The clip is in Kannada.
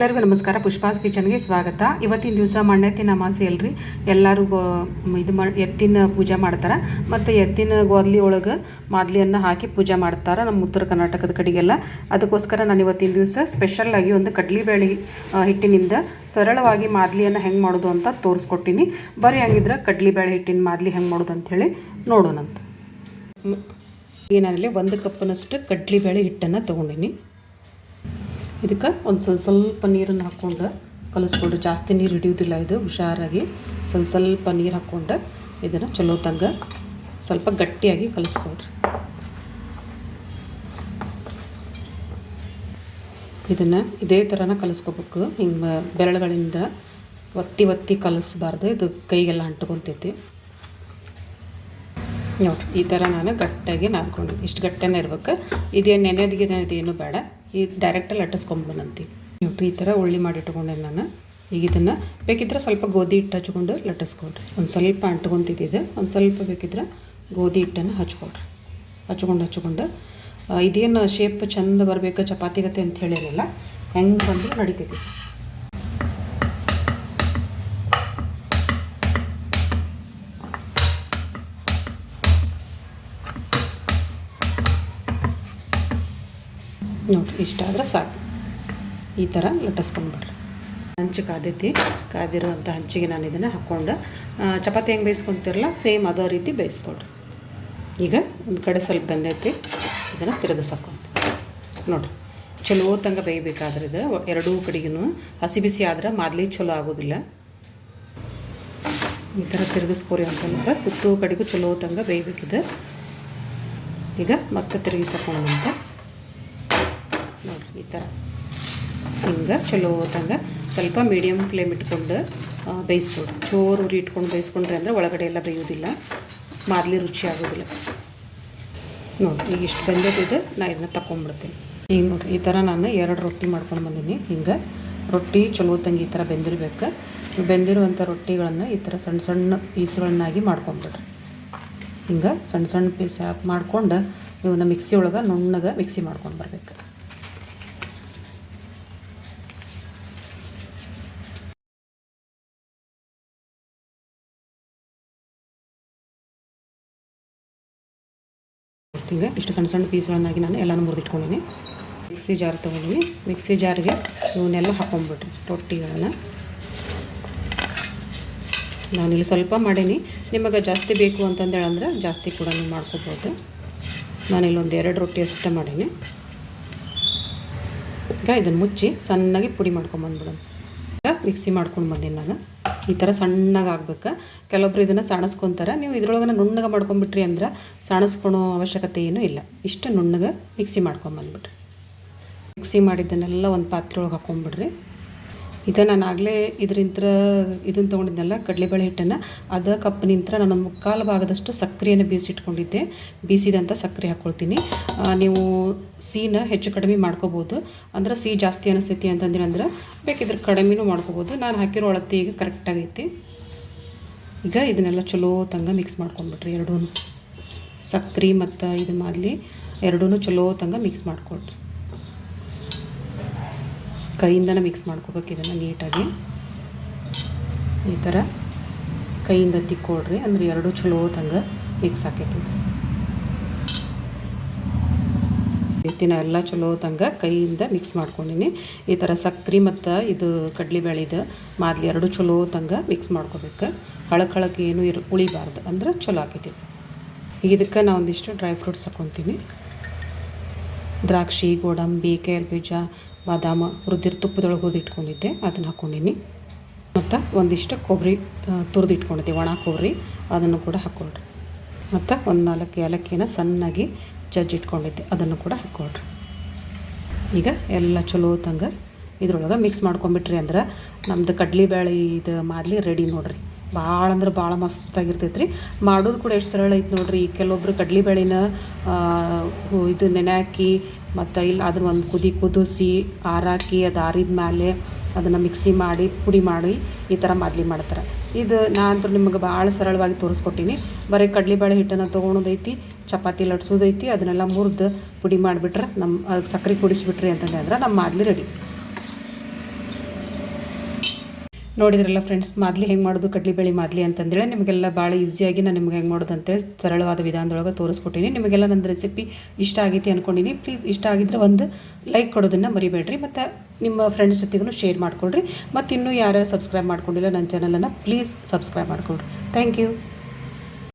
ಎಲ್ಲರಿಗೂ ನಮಸ್ಕಾರ. ಪುಷ್ಪಾಸ್ ಕಿಚನ್ಗೆ ಸ್ವಾಗತ. ಇವತ್ತಿನ ದಿವಸ ಮಣ್ಣೆತ್ತಿನ ಅಮಾಸೆ ಅಲ್ರಿ. ಎಲ್ಲರೂ ಇದು ಮಾಡಿ ಎತ್ತಿನ ಪೂಜೆ ಮಾಡ್ತಾರೆ. ಮತ್ತು ಎತ್ತಿನ ಗೋದ್ಲಿ ಒಳಗೆ ಮಾದಲಿಯನ್ನು ಹಾಕಿ ಪೂಜೆ ಮಾಡ್ತಾರೆ ನಮ್ಮ ಉತ್ತರ ಕರ್ನಾಟಕದ ಕಡೆಗೆಲ್ಲ. ಅದಕ್ಕೋಸ್ಕರ ನಾನು ಇವತ್ತಿನ ದಿವಸ ಸ್ಪೆಷಲ್ಲಾಗಿ ಒಂದು ಕಡ್ಲಿಬೇಳೆ ಹಿಟ್ಟಿನಿಂದ ಸರಳವಾಗಿ ಮಾದಲಿಯನ್ನು ಹೆಂಗೆ ಮಾಡೋದು ಅಂತ ತೋರಿಸ್ಕೊಟ್ಟಿನಿ. ಬರೀ ಹಂಗಿದ್ರೆ ಕಡ್ಲಿಬೇಳೆ ಹಿಟ್ಟಿನ ಮಾದಲಿ ಹೆಂಗೆ ಮಾಡೋದು ಅಂಥೇಳಿ ನೋಡೋಣಂತ. ಏನಲ್ಲಿ ಒಂದು ಕಪ್ಪಿನಷ್ಟು ಕಡ್ಲಿಬೇಳೆ ಹಿಟ್ಟನ್ನು ತೊಗೊಂಡಿನಿ. ಇದಕ್ಕೆ ಒಂದು ಸ್ವಲ್ಪ ಸ್ವಲ್ಪ ನೀರನ್ನು ಹಾಕ್ಕೊಂಡು ಕಲಿಸ್ಕೊಂಡು. ಜಾಸ್ತಿ ನೀರು ಹಿಡಿಯೋದಿಲ್ಲ ಇದು, ಹುಷಾರಾಗಿ ಸ್ವಲ್ಪ ಸ್ವಲ್ಪ ನೀರು ಹಾಕ್ಕೊಂಡು ಇದನ್ನು ಚಲೋ ತಂಗ ಸ್ವಲ್ಪ ಗಟ್ಟಿಯಾಗಿ ಕಲಿಸ್ಕೊಡ್ರಿ. ಇದನ್ನು ಇದೇ ಥರನ ಕಲಿಸ್ಕೋಬೇಕು. ಹಿಂಗೆ ಬೆರಳುಗಳಿಂದ ಒತ್ತಿ ಒತ್ತಿ ಕಲಿಸ್ಬಾರ್ದು. ಇದು ಕೈಗೆಲ್ಲ ಅಂಟ್ಕೊತೈತಿ. ನೋಡ್ರಿ, ಈ ಥರ ನಾನು ಗಟ್ಟಿಯಾಗಿ ನಾದ್ಕೊಂಡು. ಇಷ್ಟು ಗಟ್ಟಿನೇ ಇರ್ಬೇಕು. ಇದೇನು ನೆನೆದಿಗೆ ನೆನೆದೇನು ಬೇಡ. ಈ ಡೈರೆಕ್ಟಲ್ಲಿ ಲಟ್ಟಿಸ್ಕೊಂಬಂದಂತಿ ನೋಡ್ರಿ ಈ ಥರ ಉಳ್ಳಿ ಮಾಡಿ ಇಟ್ಕೊಂಡೆ ನಾನು. ಈಗ ಇದನ್ನು ಬೇಕಿದ್ರೆ ಸ್ವಲ್ಪ ಗೋಧಿ ಹಿಟ್ಟು ಹಚ್ಕೊಂಡು ಲಟ್ಟಿಸ್ಕೊಡ್ರಿ ಒಂದು ಸ್ವಲ್ಪ ಅಂಟ್ಕೊಂತಿದ್ದಿದೆ, ಒಂದು ಸ್ವಲ್ಪ ಬೇಕಿದ್ರೆ ಗೋಧಿ ಹಿಟ್ಟನ್ನು ಹಚ್ಕೊಡ್ರಿ ಹಚ್ಕೊಂಡು ಹಚ್ಕೊಂಡು ಇದೇನು ಶೇಪ್ ಚಂದ ಬರಬೇಕು, ಚಪಾತಿ ಗತೆ ಅಂತ ಹೇಳಿರಲಿಲ್ಲ ಹೆಂಗೆ ಬಂದರೂ ನಡಿತೈತಿ ಇಷ್ಟ ಇಷ್ಟಾದ್ರೆ ಸಾಕು. ಈ ಥರ ಲಟ್ಟಿಸ್ಕೊಂಡ್ಬಿಡ್ರಿ. ಹಂಚು ಕಾದೈತಿ. ಕಾದಿರುವಂಥ ಹಂಚಿಗೆ ನಾನು ಇದನ್ನು ಹಾಕ್ಕೊಂಡು ಚಪಾತಿ ಹೆಂಗೆ ಬೇಯಿಸ್ಕೊತಿರಲ್ಲ, ಸೇಮ್ ಅದೇ ರೀತಿ ಬೇಯಿಸ್ಕೊಡ್ರಿ ಈಗ ಒಂದು ಕಡೆ ಸ್ವಲ್ಪ ಬಂದೈತಿ, ಇದನ್ನು ತಿರುಗಿಸಾಕೊಂಡು. ನೋಡಿರಿ, ಚಲೋ ತಂಗ ಬೇಯಬೇಕಾದ್ರೆ ಇದು ಎರಡೂ ಕಡೆಗೂ ಹಸಿ ಬಿಸಿ ಆದ್ರೆ ಮಾದಲಿ ಚಲೋ ಆಗೋದಿಲ್ಲ. ಈ ಥರ ತಿರುಗಿಸ್ಕೊರಿ ಒಂದು ಸುತ್ತೂ ಕಡೆಗೂ ಚಲೋ ತಂಗ ಬೇಯಬೇಕಿದೆ. ಈಗ ಮತ್ತೆ ತಿರುಗಿಸಕೊಂಡಂತ ಥರ ಹಿಂಗೆ ಚಲೋ ತಂಗ ಸ್ವಲ್ಪ ಮೀಡಿಯಮ್ ಫ್ಲೇಮ್ ಇಟ್ಕೊಂಡು ಬೇಯಿಸ್ಕೊಡು ಚೋರು ಉರಿ ಇಟ್ಕೊಂಡು ಬೇಯಿಸ್ಕೊಂಡ್ರೆ ಅಂದರೆ ಒಳಗಡೆ ಎಲ್ಲ ಬೇಯೋದಿಲ್ಲ. ಮಾದಲಿ ರುಚಿ ಆಗೋದಿಲ್ಲ. ನೋಡಿರಿ, ಈಗ ಇಷ್ಟು ಬಂದಿದ್ದು ನಾ ಇದನ್ನ ತಗೊಂಡ್ಬಿಡ್ತೀನಿ ಈಗ ನೋಡಿರಿ, ಈ ಥರ ನಾನು ಎರಡು ರೊಟ್ಟಿ ಮಾಡ್ಕೊಂಡು ಬಂದೀನಿ. ಹಿಂಗೆ ರೊಟ್ಟಿ ಚಲೋ ತಂಗಿ ಈ ಥರ ಬೆಂದಿರ್ಬೇಕು. ಬೆಂದಿರುವಂಥ ರೊಟ್ಟಿಗಳನ್ನು ಈ ಥರ ಸಣ್ಣ ಸಣ್ಣ ಪೀಸ್ಗಳನ್ನಾಗಿ ಮಾಡ್ಕೊಂಡ್ಬಿಡ್ರಿ ಹಿಂಗೆ ಸಣ್ಣ ಸಣ್ಣ ಪೀಸ್ ಮಾಡ್ಕೊಂಡು ಇವನ್ನ ಮಿಕ್ಸಿ ಒಳಗೆ ನುಣ್ಣಗೆ ಮಿಕ್ಸಿ ಮಾಡ್ಕೊಂಡು ಬರ್ಬೇಕು. ಹಿಂಗೆ ಇಷ್ಟು ಸಣ್ಣ ಸಣ್ಣ ಪೀಸ್ಗಳನ್ನಾಗಿ ನಾನು ಎಲ್ಲನೂ ಮುರಿದಿಟ್ಕೊಂಡಿನಿ. ಮಿಕ್ಸಿ ಜಾರ್ ತೊಗೊಂಡಿನಿ. ಮಿಕ್ಸಿ ಜಾರ್ಗೆ ಇವನ್ನೆಲ್ಲ ಹಾಕೊಂಡ್ಬಿಟ್ರಿ ರೊಟ್ಟಿಗಳನ್ನು ಇಲ್ಲಿ ಸ್ವಲ್ಪ ಮಾಡೀನಿ. ನಿಮಗೆ ಜಾಸ್ತಿ ಬೇಕು ಅಂತಂದೇಳಿ ಹೇಳಂದ್ರೆ ಜಾಸ್ತಿ ಕೂಡ ನೀವು ಮಾಡ್ಕೋಬೋದು. ನಾನಿಲ್ಲೊಂದು ಎರಡು ರೊಟ್ಟಿ ಅಷ್ಟೇ ಮಾಡೀನಿ. ಈಗ ಇದನ್ನು ಮುಚ್ಚಿ ಸಣ್ಣಗೆ ಪುಡಿ ಮಾಡ್ಕೊಂಬಂದ್ಬಿಡೋಣ. ಈಗ ಮಿಕ್ಸಿ ಮಾಡ್ಕೊಂಡು ಬಂದೀನಿ ನಾನು. ಈ ಥರ ಸಣ್ಣಗೆ ಆಗ್ಬೇಕು ಕೆಲವೊಬ್ರು ಇದನ್ನು ಸಾಣಿಸ್ಕೊತಾರೆ. ನೀವು ಇದ್ರೊಳಗೆ ನುಣ್ಣಗೆ ಮಾಡ್ಕೊಂಬಿಟ್ರಿ ಅಂದ್ರೆ ಸಾಣಿಸ್ಕೊಳೋ ಅವಶ್ಯಕತೆ ಏನೂ ಇಲ್ಲ. ಇಷ್ಟು ನುಣ್ಣಗೆ ಮಿಕ್ಸಿ ಮಾಡ್ಕೊಂಬಂದ್ಬಿಟ್ರಿ ಮಿಕ್ಸಿ ಮಾಡಿದ್ದನ್ನೆಲ್ಲ ಒಂದು ಪಾತ್ರೆ ಒಳಗೆ ಹಾಕೊಂಡ್ಬಿಡ್ರಿ ಈಗ ನಾನು ಆಗಲೇ ಇದರಿಂದ ಇದನ್ನು ತೊಗೊಂಡಿದ್ನಲ್ಲ ಕಡಲೆಬೇಳೆ ಹಿಟ್ಟನ್ನು. ಅದ ಕಪ್ನಿಂತ್ರ ನಾನು ಒಂದು ಮುಕ್ಕಾಲು ಭಾಗದಷ್ಟು ಸಕ್ಕರೆಯನ್ನು ಬೀಸಿಟ್ಕೊಂಡಿದ್ದೆ ಬೀಸಿದಂಥ ಸಕ್ಕರೆ ಹಾಕ್ಕೊಳ್ತೀನಿ ನೀವು ಸಿಹಿನ ಹೆಚ್ಚು ಕಡಿಮೆ ಮಾಡ್ಕೋಬೋದು. ಅಂದ್ರೆ ಸಿಹಿ ಜಾಸ್ತಿ ಅನಿಸ್ತೈತಿ ಅಂತಂದ್ರೆ ಅಂದ್ರೆ ಬೇಕಿದ್ರೆ ಕಡಿಮೆನೂ ಮಾಡ್ಕೋಬೋದು. ನಾನು ಹಾಕಿರೋ ಅಳತಿ ಈಗ ಕರೆಕ್ಟಾಗೈತಿ. ಈಗ ಇದನ್ನೆಲ್ಲ ಚಲೋ ತಂಗ ಮಿಕ್ಸ್ ಮಾಡ್ಕೊಂಡ್ಬಿಟ್ರಿ ಎರಡೂ ಸಕ್ರೆ ಮತ್ತು ಇದು ಮಾಡಲಿ ಎರಡೂ ಚಲೋ ತಂಗ ಮಿಕ್ಸ್ ಮಾಡ್ಕೊಳ್ರಿ. ಕೈಯಿಂದನೇ ಮಿಕ್ಸ್ ಮಾಡ್ಕೋಬೇಕು ಇದನ್ನು ನೀಟಾಗಿ. ಈ ಥರ ಕೈಯಿಂದ ತಿಕ್ಕೊಳ್ರಿ, ಅಂದ್ರೆ ಎರಡು ಚಲೋ ತಂಗ ಮಿಕ್ಸ್ ಆಕೈತಿ ಎತ್ತಿನ ಎಲ್ಲ ಚಲೋ ತಂಗ ಕೈಯಿಂದ ಮಿಕ್ಸ್ ಮಾಡ್ಕೊಂಡಿನಿ. ಈ ಥರ ಸಕ್ರೆ ಮತ್ತು ಇದು ಕಡ್ಲಿಬೇಳೆದು ಮಾದಲಿ ಎರಡು ಚಲೋ ತಂಗ ಮಿಕ್ಸ್ ಮಾಡ್ಕೋಬೇಕು. ಹಳಕ್ ಹಳಕ್ ಏನು ಇರು ಉಳಿಬಾರ್ದು, ಅಂದ್ರೆ ಚಲೋ ಆಕೈತಿ. ಈಗ ಇದಕ್ಕೆ ನಾ ಒಂದಿಷ್ಟು ಡ್ರೈ ಫ್ರೂಟ್ಸ್ ಹಾಕ್ಕೊತೀನಿ ದ್ರಾಕ್ಷಿ, ಗೋಡಂಬಿ ಕೇರ್ ಬೀಜ, ಬಾದಾಮ, ಹುರಿದಿರ್ ತುಪ್ಪದೊಳಗೆ ಹುರಿದಿಟ್ಕೊಂಡಿದ್ದೆ. ಅದನ್ನು ಹಾಕ್ಕೊಂಡಿನಿ ಮತ್ತು ಒಂದಿಷ್ಟು ಕೊಬ್ಬರಿ ತುರಿದಿಟ್ಕೊಂಡಿದ್ದೆ. ಒಣ ಕೊಬ್ಬರಿ ಅದನ್ನು ಕೂಡ ಹಾಕ್ಕೊಳ್ರಿ ಮತ್ತು ಒಂದು ನಾಲ್ಕು ಏಲಕ್ಕಿನ ಸಣ್ಣಾಗಿ ಜಜ್ಜಿ ಇಟ್ಕೊಂಡಿದ್ದೆ. ಅದನ್ನು ಕೂಡ ಹಾಕ್ಕೊಳ್ರಿ ಈಗ ಎಲ್ಲ ಚಲೋ ತಂಗ ಇದ್ರೊಳಗೆ ಮಿಕ್ಸ್ ಮಾಡ್ಕೊಂಬಿಟ್ರಿ ಅಂದ್ರೆ ನಮ್ಮದು ಕಡ್ಲಿಬೇಳೆ ಇದು ಮಾದಲಿ ರೆಡಿ ನೋಡ್ರಿ. ಭಾಳ ಅಂದ್ರೆ ಭಾಳ ಮಸ್ತಾಗಿರ್ತೈತೆ ರೀ ಮಾಡೋದು ಕೂಡ ಎಷ್ಟು ಸರಳ ಐತೆ ನೋಡ್ರಿ. ಕೆಲವೊಬ್ರು ಕಡ್ಲಿ ಬೆಳೆನ ಇದು ನೆನೆ ಹಾಕಿ ಮತ್ತು ಇಲ್ಲಿ ಅದನ್ನ ಒಂದು ಕುದಿ ಕುದಿಸಿ, ಆರಾಕಿ, ಅದು ಆರಿದ ಮೇಲೆ ಅದನ್ನು ಮಿಕ್ಸಿ ಮಾಡಿ, ಪುಡಿ ಮಾಡಿ ಈ ಥರ ಮಾದಲಿ ಮಾಡ್ತಾರೆ. ಇದು ನಾನು ನಿಮಗೆ ಭಾಳ ಸರಳವಾಗಿ ತೋರಿಸ್ಕೊಟ್ಟೀನಿ. ಬರೀ ಕಡ್ಲಿಬೇಳೆ ಹಿಟ್ಟನ್ನು ತೊಗೊಳೋದೈತಿ ಚಪಾತಿ ಲಟ್ಸೋದೈತಿ, ಅದನ್ನೆಲ್ಲ ಮುರಿದು ಪುಡಿ ಮಾಡಿಬಿಟ್ರೆ ನಮ್ಮ ಸಕ್ಕರೆ ಕುಡಿಸ್ಬಿಟ್ರಿ ಅಂತಂದ್ರೆ ಅಂದ್ರೆ ನಮ್ಮ ಮಾದಲಿ ರೆಡಿ. ನೋಡಿದ್ರಲ್ಲ ಫ್ರೆಂಡ್ಸ್ ಮಾದಲಿ ಹೆಂಗೆ ಮಾಡೋದು ಕಡ್ಲಿಬೇಳೆ ಮಾದಲಿ ಅಂತಂದೇಳಿ ನಿಮಗೆಲ್ಲ ಭಾಳ ಈಸಿಯಾಗಿ ನಾನು ನಿಮ್ಗೆ ಹೆಂಗೆ ಮಾಡೋದು ಸರಳವಾದ ವಿಧಾನದೊಳಗೆ ತೋರಿಸ್ಕೊಟ್ಟಿನಿ. ನಿಮಗೆಲ್ಲ ನನ್ನ ರೆಸಿಪಿ ಇಷ್ಟ ಆಗೈತಿ ಅಂದ್ಕೊಂಡಿನಿ ಪ್ಲೀಸ್ ಇಷ್ಟ ಆಗಿದ್ರೆ ಒಂದು ಲೈಕ್ ಕೊಡೋದನ್ನು ಮರಿಬೇಡ್ರಿ. ಮತ್ತು ನಿಮ್ಮ ಫ್ರೆಂಡ್ಸ್ ಜೊತೆಗೂ ಶೇರ್ ಮಾಡಿಕೊಡ್ರಿ. ಮತ್ತು ಇನ್ನೂ ಯಾರ್ಯಾರು ಸಬ್ಸ್ಕ್ರೈಬ್ ಮಾಡ್ಕೊಂಡಿಲ್ಲ ನನ್ನ ಚಾನಲನ್ನು ಪ್ಲೀಸ್ ಸಬ್ಸ್ಕ್ರೈಬ್ ಮಾಡಿಕೊಡ್ರಿ. Thank you